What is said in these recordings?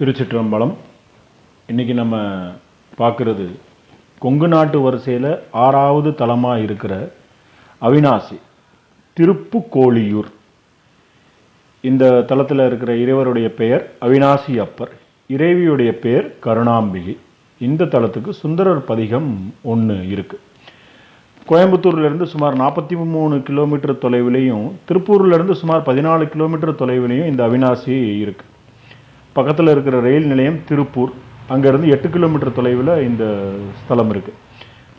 திருச்சிற்றம்பலம். இன்றைக்கி நம்ம பார்க்குறது கொங்கு நாட்டு வரிசையில் ஆறாவது தலமாக இருக்கிற அவினாசி திருப்புக்கோழியூர் இந்த தலத்தில் இருக்கிற இறைவருடைய பெயர் அவினாசி அப்பர். இறைவியுடைய பெயர் கருணாம்பிகை. இந்த தலத்துக்கு சுந்தரர் பதிகம் ஒன்று இருக்குது கோயம்புத்தூர்லேருந்து சுமார் நாற்பத்தி மூணு கிலோமீட்டர் தொலைவிலையும் திருப்பூர்லேருந்து சுமார் பதினாலு கிலோமீட்டர் தொலைவிலையும் இந்த அவினாசி இருக்குது பக்கத்தில் இருக்கிற ரயில் நிலையம் திருப்பூர். அங்கேருந்து எட்டு கிலோமீட்டர் தொலைவில் இந்த ஸ்தலம் இருக்குது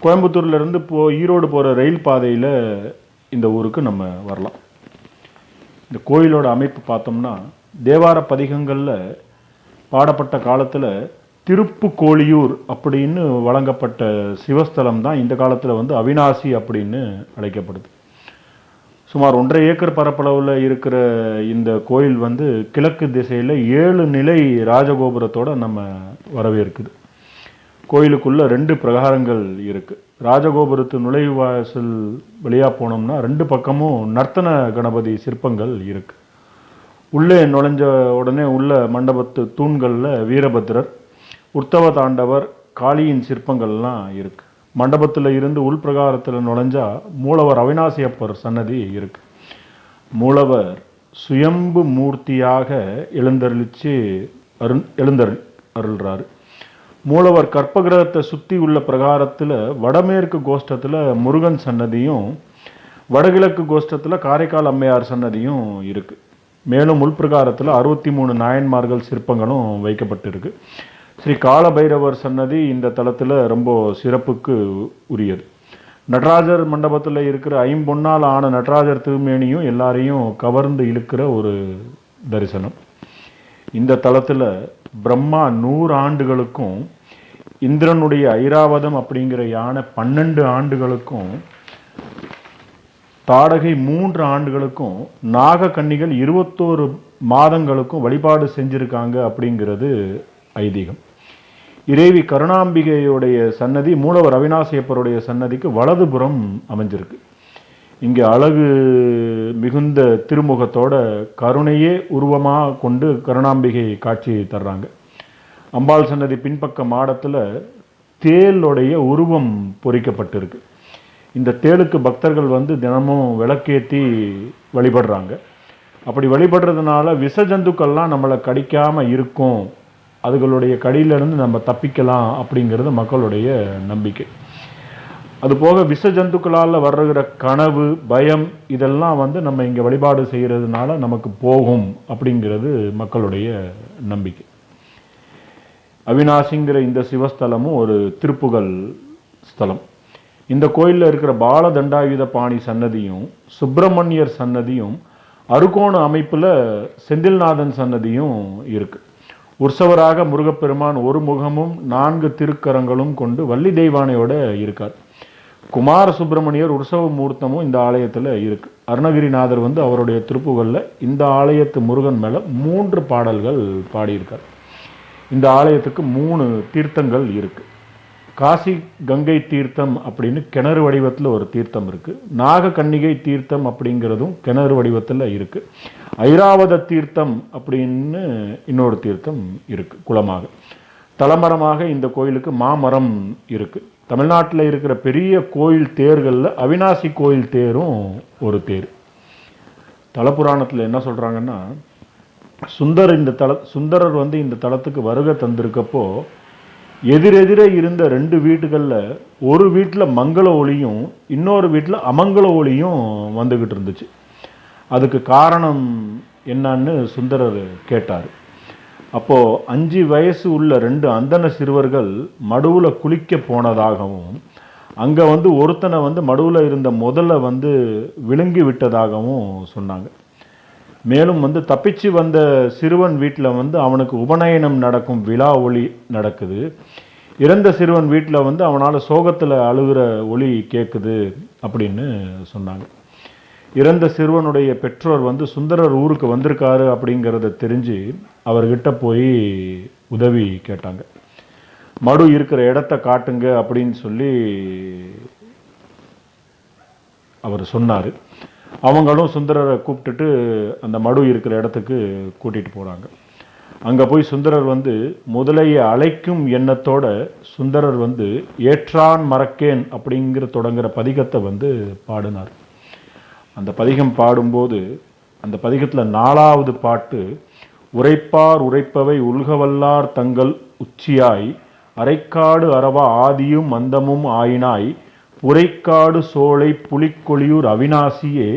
கோயம்புத்தூர்லேருந்து போ ஈரோடு போகிற ரயில் பாதையில் இந்த ஊருக்கு நம்ம வரலாம். இந்த கோயிலோட அமைப்பு பார்த்தோம்னா தேவார பதிகங்களில் பாடப்பட்ட காலத்தில் திருப்புக்கோழியூர் அப்படின்னு வழங்கப்பட்ட சிவஸ்தலம் தான் இந்த காலத்தில் வந்து அவினாசி அப்படின்னு அழைக்கப்படுது. சுமார் ஒன்றரை ஏக்கர் பரப்பளவில் இருக்கிற இந்த கோயில் வந்து கிழக்கு திசையில் ஏழு நிலை ராஜகோபுரத்தோட நம்ம வரவேற்குது. கோயிலுக்குள்ளே ரெண்டு பிரகாரங்கள் இருக்குது ராஜகோபுரத்து நுழைவாசல் வழியாக போனோம்னா ரெண்டு பக்கமும் நர்த்தன கணபதி சிற்பங்கள் இருக்குது உள்ளே நுழைஞ்ச உடனே உள்ள மண்டபத்து தூண்களில் வீரபத்ரர் உத்தவ தாண்டவர் காளியின் சிற்பங்கள்லாம் இருக்குது மண்டபத்தில் இருந்து உள்பிரகாரத்தில் நுழைஞ்சா மூலவர் அவினாசியப்பர் சன்னதி இருக்கு. மூலவர் சுயம்பு மூர்த்தியாக எழுந்தருளிச்சு அருண் எழுந்தருள் அருள்றாரு. மூலவர் கற்பகிரகத்தை சுற்றி உள்ள பிரகாரத்தில் வடமேற்கு கோஷ்டத்தில் முருகன் சன்னதியும் வடகிழக்கு கோஷ்டத்தில் காரைக்கால் அம்மையார் சன்னதியும் இருக்குது மேலும் உள்பிரகாரத்தில் அறுபத்தி மூணு நாயன்மார்கள் சிற்பங்களும் வைக்கப்பட்டிருக்கு. ஸ்ரீ காலபைரவர் சன்னதி இந்த தலத்தில் ரொம்ப சிறப்புக்கு உரியது. நடராஜர் மண்டபத்தில் இருக்கிற ஐம்பொன்னால் ஆன நடராஜர் திருமேனியும் எல்லாரையும் கவர்ந்து இழுக்கிற ஒரு தரிசனம். இந்த தலத்தில் பிரம்மா நூறு ஆண்டுகளுக்கும் இந்திரனுடைய ஐராவதம் அப்படிங்கிற யானை பன்னெண்டு ஆண்டுகளுக்கும் தாடகை மூன்று ஆண்டுகளுக்கும் நாக கன்னிகள் இருபத்தோரு மாதங்களுக்கும் வழிபாடு செஞ்சுருக்காங்க அப்படிங்கிறது ஐதீகம். இறைவி கருணாம்பிகையுடைய சன்னதி மூலவர் அவினாசியப்பருடைய சன்னதிக்கு வலதுபுறம் அமைஞ்சிருக்கு. இங்கே அழகு மிகுந்த திருமுகத்தோட கருணையே உருவமாக கொண்டு கருணாம்பிகை காட்சி தர்றாங்க. அம்பாள் சன்னதி பின்பக்க மாடத்தில் தேளுடைய உருவம் பொறிக்கப்பட்டிருக்கு. இந்த தேளுக்கு பக்தர்கள் வந்து தினமும் விளக்கேற்றி வழிபடுறாங்க. அப்படி வழிபடுறதுனால விஷ ஜந்துக்கள்லாம் நம்மளை கடிக்காமல் இருக்கும் அதுகளுடைய கடியிலிருந்து நம்ம தப்பிக்கலாம் அப்படிங்கிறது மக்களுடைய நம்பிக்கை. அதுபோக விஷ ஜந்துக்களால் வர்ற கனவு பயம் இதெல்லாம் வந்து நம்ம இங்கே வழிபாடு செய்கிறதுனால நமக்கு போகும் அப்படிங்கிறது மக்களுடைய நம்பிக்கை. அவினாசிங்கிற இந்த சிவஸ்தலமும் ஒரு திருப்புகழ் ஸ்தலம். இந்த கோயிலில் இருக்கிற பாலதண்டாயுத பாணி சன்னதியும் சுப்பிரமணியர் சன்னதியும் அருகோண அமைப்பில் செந்தில்நாதன் சன்னதியும் இருக்குது உற்சவராக முருகப்பெருமான் ஒரு முகமும் நான்கு திருக்கரங்களும் கொண்டு வள்ளி தெய்வானையோட இருக்கார். குமார சுப்பிரமணியர் உற்சவ மூர்த்தமும் இந்த ஆலயத்தில் இருக்கு. அருணகிரிநாதர் வந்து அவருடைய திருப்புகளில் இந்த ஆலயத்து முருகன் மேலே மூன்று பாடல்கள் பாடியிருக்கார். இந்த ஆலயத்துக்கு மூணு தீர்த்தங்கள் இருக்குது காசி கங்கை தீர்த்தம் அப்படின்னு கிணறு வடிவத்தில் ஒரு தீர்த்தம் இருக்குது நாக கன்னிகை தீர்த்தம் அப்படிங்கிறதும் கிணறு வடிவத்தில் இருக்குது ஐராவத தீர்த்தம் அப்படின்னு இன்னொரு தீர்த்தம் இருக்குது குளமாக. தலமரமாக இந்த கோயிலுக்கு மாமரம் இருக்குது தமிழ்நாட்டில் இருக்கிற பெரிய கோயில் தேர்களில் அவினாசி கோயில் தேரும் ஒரு தேர். தலபுராணத்தில் என்ன சொல்கிறாங்கன்னா சுந்தர் இந்த தல சுந்தரர் வந்து இந்த தலத்துக்கு வருகை தந்திருக்கப்போ எதிரெதிரே இருந்த ரெண்டு வீட்டுகளில் ஒரு வீட்டில் மங்கள ஒளியும் இன்னொரு வீட்டில் அமங்கல ஒளியும் வந்துக்கிட்டு இருந்துச்சு. அதுக்கு காரணம் என்னன்னு சுந்தரர் கேட்டார். அப்போது அஞ்சு வயசு உள்ள ரெண்டு அந்தன சிறுவர்கள் மடுவில் குளிக்க போனதாகவும் அங்கே வந்து ஒருத்தனை வந்து மடுவில் இருந்த முதல்ல வந்து விழுங்கி விட்டதாகவும் சொன்னாங்க. மேலும் வந்து தப்பிச்சு வந்த சிறுவன் வீட்டில் வந்து அவனுக்கு உபநயனம் நடக்கும் விழா ஒளி நடக்குது. இறந்த சிறுவன் வீட்டில் வந்து அவனால் சோகத்தில் அழுகிற ஒளி கேட்குது அப்படின்னு சொன்னாங்க. இறந்த சிறுவனுடைய பெற்றோர் வந்து சுந்தரர் ஊருக்கு வந்திருக்காரு அப்படிங்கிறத தெரிஞ்சு அவர்கிட்ட போய் உதவி கேட்டாங்க. மடு இருக்கிற இடத்த காட்டுங்க அப்படின்னு சொல்லி அவர் சொன்னார். அவங்களும் சுந்தரரை கூப்பிட்டுட்டு அந்த மடு இருக்கிற இடத்துக்கு கூட்டிகிட்டு போகிறாங்க அங்கே போய் சுந்தரர் வந்து முதலையை அழைக்கும் எண்ணத்தோட சுந்தரர் வந்து ஏற்றான் மறக்கேன் அப்படிங்கிற தொடங்குற பதிகத்தை வந்து பாடினார். அந்த பதிகம் பாடும்போது அந்த பதிகத்தில் நாலாவது பாட்டு உரைப்பார் உரைப்பவை உல்கவல்லார் தங்கள் உச்சியாய் அரைக்காடு அரவா ஆதியும் மந்தமும் ஆயினாய் புரைக்காடு சோலை புலிக்கொழியூர் அவினாசியே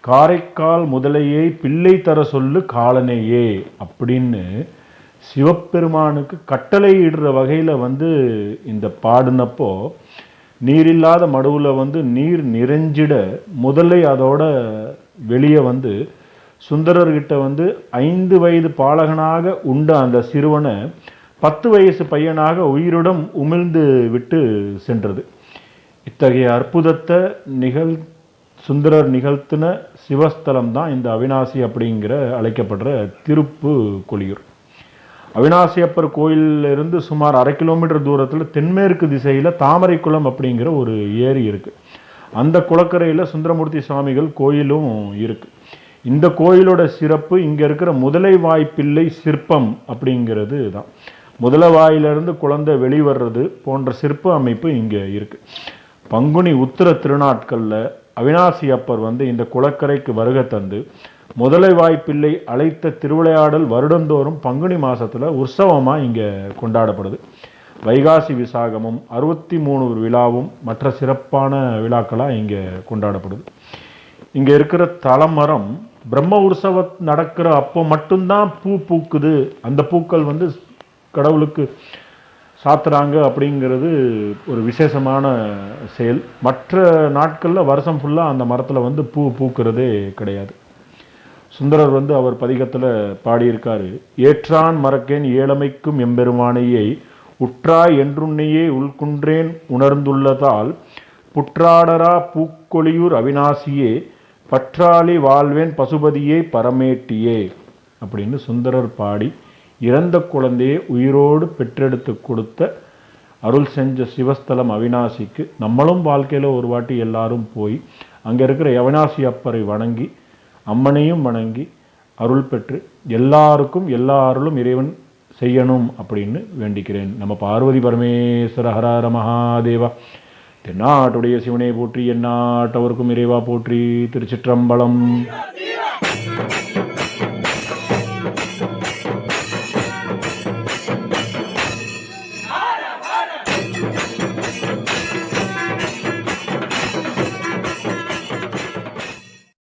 காரைக்கால் முதலையே பிள்ளை தர சொல்லு காலனேயே அப்படின்னு சிவபெருமானுக்கு கட்டளை இடுற வகையில் வந்து இந்த பாடினப்போ நீரில்லாத மடுவில் வந்து நீர் நிறைஞ்சிட முதலை அதோட வெளியே வந்து சுந்தரர்கிட்ட வந்து ஐந்து வயது பாலகனாக உண்ட அந்த சிறுவனை பத்து வயசு பையனாக உயிருடன் உமிழ்ந்து விட்டு சென்றது. இத்தகைய அற்புதத்தை நிகழ் சுந்தரர் நிகழ்த்தின சிவஸ்தலம் தான் இந்த அவினாசி அப்படிங்கிற அழைக்கப்படுற திருப்பு கொலியூர் அவினாசியப்பர் கோயிலிருந்து சுமார் அரை கிலோமீட்டர் தூரத்தில் தென்மேற்கு திசையில் தாமரைக்குளம் அப்படிங்கிற ஒரு ஏரி இருக்குது அந்த குளக்கரையில் சுந்தரமூர்த்தி சுவாமிகள் கோயிலும் இருக்குது இந்த கோயிலோட சிறப்பு இங்கே இருக்கிற முதலை வாய்ப்பிள்ளை சிற்பம் அப்படிங்கிறது தான். முதலை வாயிலிருந்து குழந்தை வெளிவர்றது போன்ற சிற்ப அமைப்பு இங்கே இருக்குது பங்குனி உத்திர திருநாட்களில் அவினாசி அப்பர் வந்து இந்த குளக்கரைக்கு வருகை தந்து முதலை வாய்ப்பிள்ளை அழைத்த திருவிளையாடல் வருடந்தோறும் பங்குனி மாதத்தில் உற்சவமாக இங்கே கொண்டாடப்படுது. வைகாசி விசாகமும் அறுபத்தி மூணு விழாவும் மற்ற சிறப்பான விழாக்களாக இங்கே கொண்டாடப்படுது. இங்கே இருக்கிற தலமரம் பிரம்ம உற்சவம் நடக்கிற அப்போ மட்டும்தான் பூ பூக்குது. அந்த பூக்கள் வந்து கடவுளுக்கு சாத்துறாங்க அப்படிங்கிறது ஒரு விசேஷமான செயல். மற்ற நாட்களில் வருஷம் ஃபுல்லாக அந்த மரத்தில் வந்து பூ பூக்கிறதே கிடையாது. சுந்தரர் வந்து அவர் பதிகத்தில் பாடியிருக்காரு ஏற்றான் மறக்கேன் ஏழமைக்கும் எம்பெருமானையை உற்றாய் என்றுன்னையே உள்குன்றேன் உணர்ந்துள்ளதால் புற்றாடரா பூக்கொழியூர் அவினாசியே பற்றாளி வாழ்வேன் பசுபதியே பரமேட்டியே அப்படின்னு சுந்தரர் பாடி இறந்த குழந்தையை உயிரோடு பெற்றெடுத்து கொடுத்த அருள் செஞ்ச சிவஸ்தலம் அவினாசிக்கு நம்மளும் வாழ்க்கையில் ஒரு வாட்டி எல்லாரும் போய் அங்கே இருக்கிற அவினாசி அப்பரை வணங்கி அம்மனையும் வணங்கி அருள் பெற்று எல்லாருக்கும் எல்லா அருளும் இறைவன் செய்யணும் அப்படின்னு வேண்டிக்கிறேன். நம்ம பார்வதி பரமேஸ்வர ஹரஹர மகாதேவா. தென்னாட்டுடைய சிவனை போற்றி எந்நாட்டவருக்கும் இறைவா போற்றி திருச்சிற்றம்பலம்.